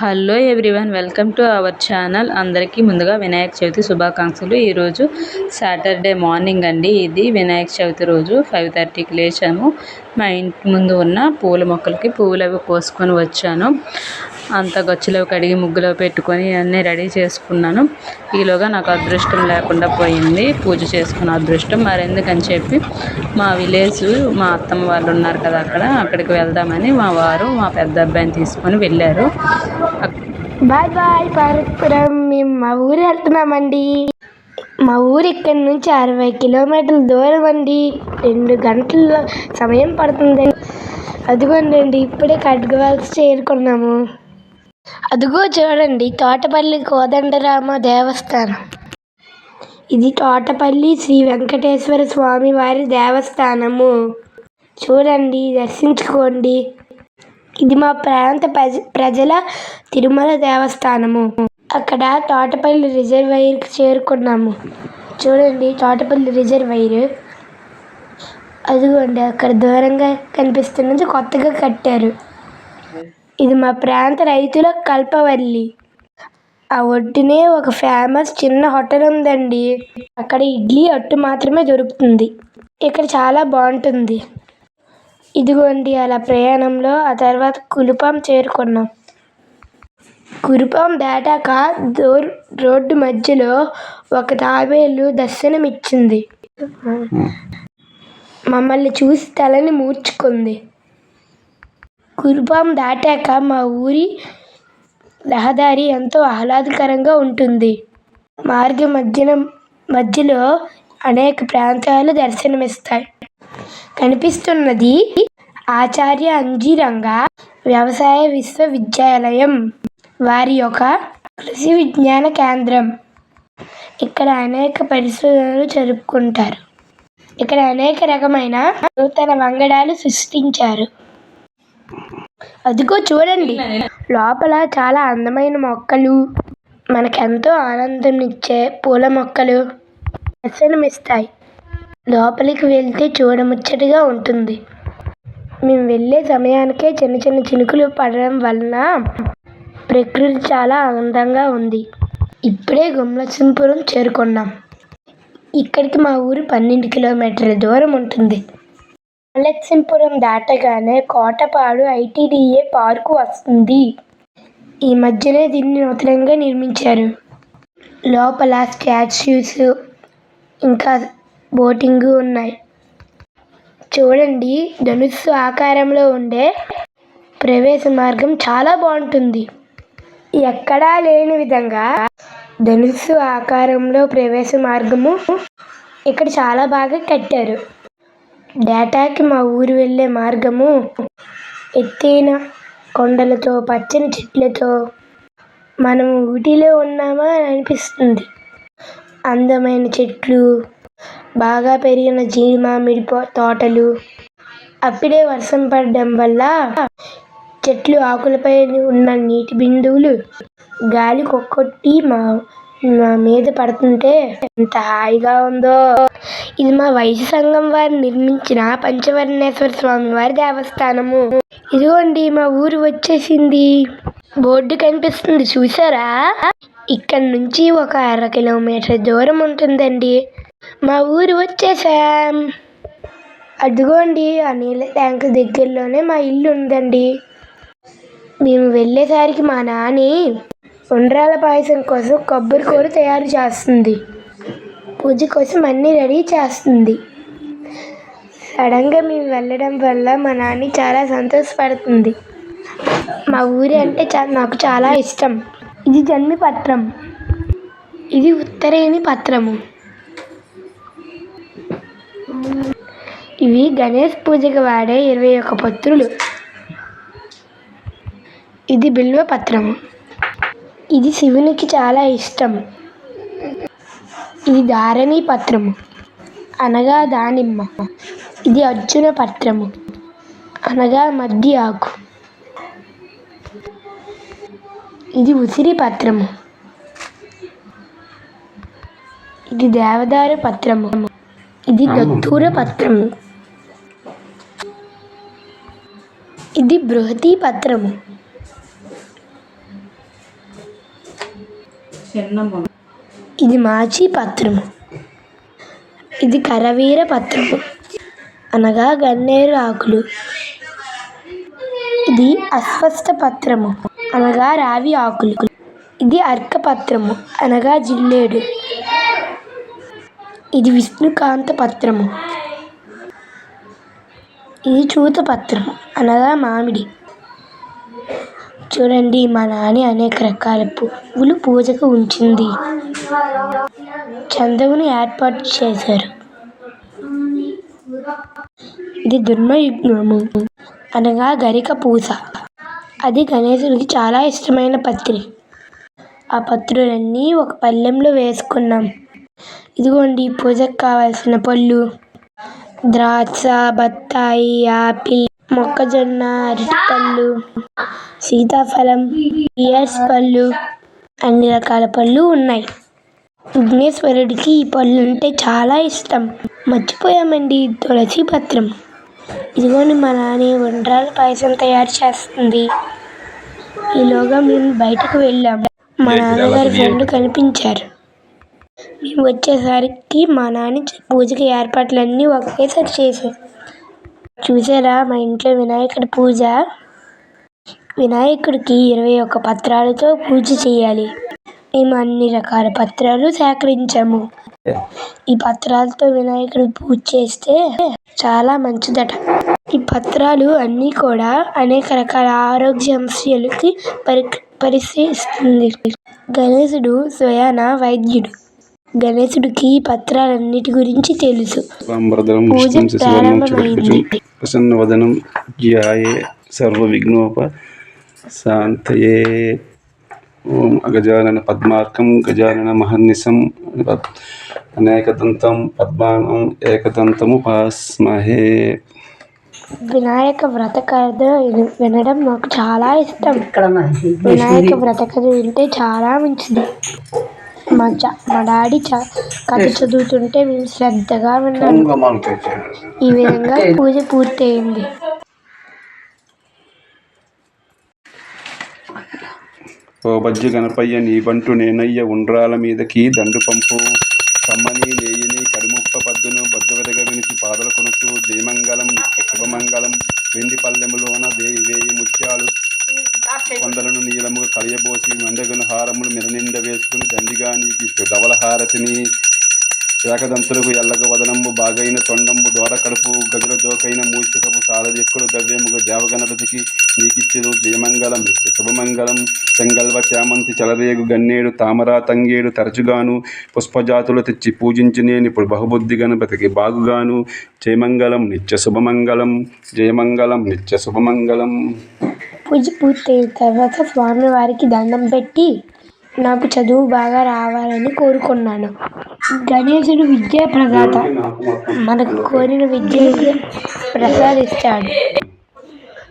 Hello everyone welcome to our channel. అందరికీ ముందుగా వినాయక చవితి శుభాకాంక్షలు. ఈరోజు సాటర్డే మార్నింగ్ అండి. ఇది వినాయక చవితి రోజు ఫైవ్ థర్టీకి లేచాము. మా ఇంటి ముందు ఉన్న పూల మొక్కలకి పువ్వులు అవి కోసుకొని వచ్చాను. అంత గచ్చులో కడిగి ముగ్గులో పెట్టుకొని అన్నీ రెడీ చేసుకున్నాను. ఈలోగా నాకు అదృష్టం లేకుండా పోయింది. పూజ చేసుకున్న అదృష్టం. మరెందుకని చెప్పి మా విలేజ్ మా అత్తమ్మ వాళ్ళు ఉన్నారు కదా అక్కడ అక్కడికి వెళ్దామని మా వారు మా పెద్ద అబ్బాయిని తీసుకొని వెళ్ళారు. బాయ్ బాయ్ పార్వతీపురం మేము మా ఊరు వెళ్తున్నామండి. మా ఊరు ఇక్కడ నుంచి అరవై కిలోమీటర్ల దూరం అండి. రెండు గంటల సమయం పడుతుంది అదిగోండి ఇప్పుడే కట్గవలసి చేరుకున్నాము. అదిగో చూడండి తోటపల్లి కోదండరామ దేవస్థానం. ఇది తోటపల్లి శ్రీ వెంకటేశ్వర స్వామి వారి దేవస్థానము. చూడండి దర్శించుకోండి. ఇది మా ప్రాంత ప్రజ ప్రజల తిరుమల దేవస్థానము. అక్కడ తోటపల్లి రిజర్వైర్కి చేరుకున్నాము. చూడండి తోటపల్లి రిజర్వైర్ అదిగోండి అక్కడ దూరంగా కనిపిస్తున్నది కొత్తగా కట్టారు. ఇది మా ప్రాంత రైతుల కల్పవల్లి. ఆ ఒడ్డునే ఒక ఫేమస్ చిన్న హోటల్ ఉందండి. అక్కడ ఇడ్లీ అట్టు మాత్రమే దొరుకుతుంది. ఇక్కడ చాలా బాగుంటుంది. ఇదిగోండి అలా ప్రయాణంలో ఆ తర్వాత కులుపాం చేరుకున్నాం. కురుపాం దాటాక దోర్ రోడ్డు మధ్యలో ఒక తాబేలు దర్శనమిచ్చింది. మమ్మల్ని చూసి తలని మూర్చుకుంది. కురుపాం దాటాక మా ఊరి రహదారి ఎంతో ఆహ్లాదకరంగా ఉంటుంది. మార్గ మధ్యన మధ్యలో అనేక ప్రాంతాలు దర్శనమిస్తాయి. కనిపిస్తున్నది ఆచార్య అంజీరంగ వ్యవసాయ విశ్వవిద్యాలయం. వారి యొక్క కృషి విజ్ఞాన కేంద్రం. ఇక్కడ అనేక పరిశోధనలు జరుపుకుంటారు. ఇక్కడ అనేక రకమైన నూతన వంగడాలు సృష్టించారు. అదిగో చూడండి. లోపల చాలా అందమైన మొక్కలు. మనకెంతో ఆనందంనిచ్చే పూల మొక్కలు. దర్శనమిస్తాయి లోపలికి వెళ్తే చూడముచ్చటగా ఉంటుంది. మేము వెళ్ళే సమయానికే చిన్న చిన్న చినుకులు పడడం వలన ప్రకృతి చాలా ఆనందంగా ఉంది. ఇప్పుడే గుమ్మలసింపురం చేరుకున్నాం. ఇక్కడికి మా ఊరు పన్నెండు కిలోమీటర్ల దూరం ఉంటుంది. గుమ్లసింపురం దాటగానే కోటపాడు ఐటీడీఏ పార్కు వస్తుంది. ఈ మధ్యనే దీన్ని నూతనంగా నిర్మించారు. లోపల స్టాచ్యూస్ ఇంకా బోటింగ్ ఉన్నాయి. చూడండి ధనుస్సు ఆకారంలో ఉండే ప్రవేశ మార్గం చాలా బాగుంటుంది. ఎక్కడా లేని విధంగా ధనుస్సు ఆకారంలో ప్రవేశ మార్గము ఇక్కడ చాలా బాగా కట్టారు. డేటాకి మా ఊరు వెళ్ళే మార్గము ఎత్తైన కొండలతో పచ్చని చెట్లతో మనం ఊటీలో ఉన్నామా అని అనిపిస్తుంది. అందమైన చెట్లు బాగా పెరిగిన జీడి మామిడి తోటలు. అప్పుడే వర్షం పడడం వల్ల చెట్లు ఆకులపై ఉన్న నీటి బిందువులు గాలి కొక్కొట్టి మా మా మీద పడుతుంటే ఎంత హాయిగా ఉందో. ఇది మా వైశ్య సంఘం వారు నిర్మించిన పంచవర్ణేశ్వర స్వామి వారి దేవస్థానము. ఇదిగోండి మా ఊరు వచ్చేసింది. బోర్డు కనిపిస్తుంది చూసారా ఇక్కడ నుంచి ఒక అర కిలోమీటర్ దూరం ఉంటుందండి. మా ఊరు వచ్చేసాం. అదిగోండి ఆ నీళ్ళ ట్యాంక్ దగ్గరలోనే మా ఇల్లు ఉందండి. మేము వెళ్ళేసరికి మా నాని ఉండ్రాల పాయసం కోసం కొబ్బరి కూర తయారు చేస్తుంది. పూజ కోసం అన్నీ రెడీ చేస్తుంది. సడన్గా మేము వెళ్ళడం వల్ల మా నాని చాలా సంతోషపడుతుంది. మా ఊరి అంటే చా నాకు చాలా ఇష్టం. ఇది జన్మి పత్రం ఇది ఉత్తరేణి పత్రము. ఇవి గణేష్ పూజకి వాడే ఇరవై ఒక్క పత్రులు ఇది బిల్వ పత్రము. ఇది శివునికి చాలా ఇష్టం. ఇది ధారణి పత్రము. అనగా దానిమ్మ. ఇది అర్జున పత్రము. అనగా మద్ది ఆకు. ఇది ఉసిరి పత్రము. ఇది దేవదారు పత్రము. ఇది దత్తూర పత్రము. ఇది బృహతి పత్రము. చిన్న ఇది మాచి పత్రము ఇది కరవీర పత్రము అనగా గన్నేరు ఆకులు. ఇది అస్వస్థ పత్రము. అనగా రావి ఆకులు. ఇది అర్క పత్రము. అనగా జిల్లేడు. ఇది విష్ణుకాంత పత్రము. ఇది చూత పత్రము అనగా మామిడి. చూడండి మా నాని అనేక రకాల పువ్వులు పూజకు ఉంచింది. చందవుని ఏర్పాటు చేశారు. ఇది దుర్మయుగ్నము అనగా గరిక పూస అది గణేశుడికి చాలా ఇష్టమైన పత్రి. ఆ పత్రులన్నీ ఒక పళ్ళెంలో వేసుకున్నాం. ఇదిగోండి పూజకు కావాల్సిన పళ్ళు. ద్రాక్ష బత్తాయి యాపిల్ మొక్కజొన్న అరటిపళ్ళు సీతాఫలం ఇయర్స్ పళ్ళు అన్ని రకాల పళ్ళు ఉన్నాయి. విఘ్నేశ్వరుడికి ఈ పళ్ళు అంటే చాలా ఇష్టం. మర్చిపోయామండి తులసి పత్రం. ఇదిగోండి మా నాని ఉండ్రాల పాయసం తయారు చేస్తుంది. ఈలోగా మేము బయటకు వెళ్ళాము మా నాన్నగారి ఫ్రెండ్ కనిపించారు. మేము వచ్చేసరికి మా నాన్న పూజకి ఏర్పాట్లన్నీ ఒకేసారి చేశారు. చూసారా? మా ఇంట్లో వినాయకుడి పూజ. వినాయకుడికి ఇరవై ఒక్క పత్రాలతో పూజ చేయాలి. మేము అన్ని రకాల పత్రాలు సేకరించాము. ఈ పత్రాలతో వినాయకుడు పూజ చేస్తే చాలా మంచిదట. ఈ పత్రాలు అన్నీ కూడా అనేక రకాల ఆరోగ్య సమస్యలకి పరి పరిశీలిస్తుంది గణేశుడు స్వయాన వైద్యుడు. గణేశుడికి పత్రాలన్నిటి గురించి తెలుసు. పూజ ప్రారంభమైంది. ప్రసన్నవదనం ధ్యాయే సర్వవిఘ్నోప శాంతయే. ఓం అగజానన పద్మార్కం గజానన మహర్నిశం అనేకదంతం పద్మానం ఏకదంతము పాస్మహే వినాయక వ్రత కథ విన- వినడం నాకు చాలా ఇష్టం. వినాయక వ్రత కథ వింటే చాలా మంచిది. మా చ మా డాడీ చ కథ చదువుతుంటే మేము శ్రద్ధగా విన్నాను ఈ విధంగా పూజ పూర్తయింది. ఓ బజ్జి గణపయ్య నీ బంటు నేనయ్య ఉండ్రాల మీదకి దండు పంపు. కమ్మని నేయిని కడిముప్ప పద్దును బద్దువెదగ వినిచి పాదల కొనుక్కు. జయమంగళం శుభమంగళం. వెండి పల్లెములోన వేయి వేయి ముత్యాలు కొందలను నీలముగా కలియబోసి మండగున హారములు మెరనిండ వేసుకుని దండిగా నీకు ధవల హారతిని శాఖదంతులకు ఎల్లగ వదనంబు బాగైన తొండంబు దోర కడుపు గదుల జోకైన మూషికపు సారదిక్కులు దవ్యముగ దేవగణపతికి నీకిచ్చెను జయమంగళం నిత్య శుభమంగళం. చెంగల్వ చామంతి చలరేగు గన్నేడు తామరా తంగేడు తరచుగాను పుష్పజాతులు తెచ్చి పూజించినేని ఇప్పుడు బహుబుద్ధి గణపతికి బాగుగాను. జయమంగళం నిత్య శుభమంగళం జయమంగళం నిత్య శుభమంగళం. పూజ పూర్తయిన తర్వాత స్వామివారికి దండం పెట్టి నాకు చదువు బాగా రావాలని కోరుకున్నాను. గణేశుడు విద్యా ప్రదాత. మనకు కోరిన విద్యను ప్రసాదిస్తాడు.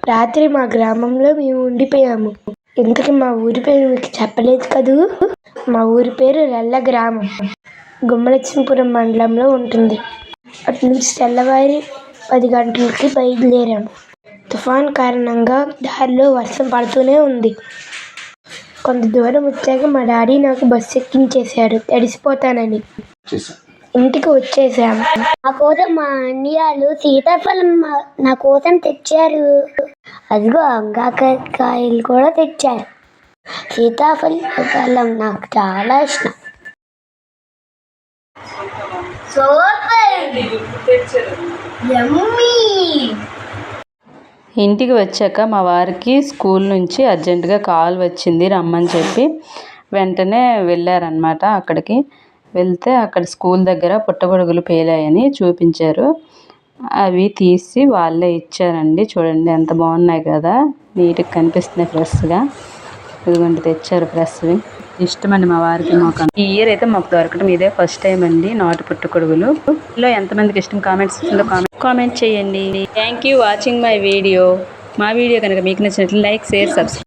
రాత్రి మా గ్రామంలో మేము ఉండిపోయాము. ఇంతకీ మా ఊరి పేరు మీకు చెప్పలేదు కదూ? మా ఊరి పేరు రెల్ల గ్రామం. గుమ్మలక్ష్మీపురం మండలంలో ఉంటుంది. అటు నుంచి తెల్లవారి పది గంటలకి బయలుదేరాము తుఫాన్ కారణంగా దారిలో వర్షం పడుతూనే ఉంది. కొంత దూరం వచ్చాక మా డాడీ నాకు బస్సు ఎక్కించేశారు తడిసిపోతానని. ఇంటికి వచ్చేసాము నా కోసం మా అన్నయ్యలు సీతాఫలం నా కోసం తెచ్చారు. అదిగో అంగాకాయలు కూడా తెచ్చారు. సీతాఫలం నాకు చాలా ఇష్టం. ఇంటికి వచ్చాక మా వారికి స్కూల్ నుంచి అర్జెంటుగా కాల్ వచ్చింది రమ్మని చెప్పి. వెంటనే వెళ్ళారనమాట అక్కడికి. వెళ్తే అక్కడ స్కూల్ దగ్గర పుట్టగొడుగులు పేలాయని చూపించారు. అవి తీసి వాళ్ళే ఇచ్చారండి. చూడండి ఎంత బాగున్నాయి కదా. నీట్గా కనిపిస్తున్నాయి ఫ్రెష్గా. ఇదిగోండి తెచ్చారు ఫ్రెష్వి. ఇష్టం అండి మా వారికి మాకు. ఈ ఇయర్ అయితే మాకు దొరకడం ఇదే ఫస్ట్ టైం అండి నాటు పుట్టుకొడుగులు లో ఎంతమందికి ఇష్టం? కామెంట్స్ కామెంట్ కామెంట్ చేయండి. Thank you watching my video మా వీడియో కనుక మీకు నచ్చినట్లు లైక్ షేర్ సబ్స్క్రైబ్